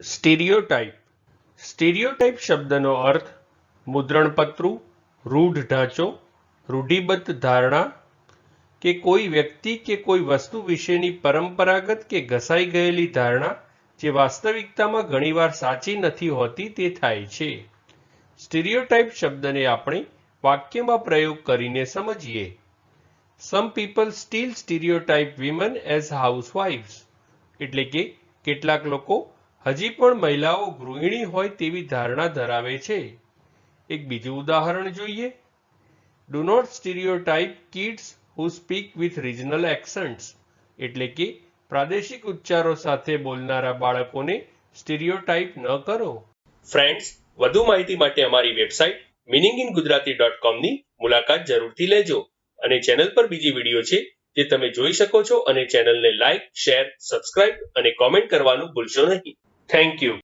Stereotype. Stereotype શબ્દનો અર્થ મુદ્રણપત્રું, રૂઢ ઢાંચો, રૂઢિબદ્ધ ધારણા કે કોઈ વ્યક્તિ કે કોઈ વસ્તુ વિશેની પરંપરાગત કે ઘસાઈ ગયેલી ધારણા જે વાસ્તવિકતામાં ઘણીવાર સાચી નથી હોતી તે થાય છે. સ્ટીરિયોટાઇપ શબ્દને આપણે વાક્યમાં પ્રયોગ કરીને સમજીએ. Some people still stereotype women as હાઉસવાઇફ્સ એટલે કે કેટલાક લોકો હજી પણ મહિલાઓ ગૃહિણી હોય તેવી ધારણા ધરાવે છે. એક બીજું ઉદાહરણ જોઈએ. Do not stereotype kids who speak with regional accents એટલે કે પ્રાદેશિક ઉચ્ચારો સાથે બોલનારા બાળકોને સ્ટીરિયોટાઇપ ન કરો. ફ્રેન્ડ્સ વધુ માહિતી માટે અમારી website meaning in Gujarati dot કોમની મુલાકાત જરૂરથી લેજો. અને ચેનલ પર બીજી વીડિયો છે જે તમે જોઈ શકો છો અને ચેનલને લાઇક શેર સબસ્ક્રાઇબ અને કોમેન્ટ કરવાનું ભૂલશો નહીં. Thank you.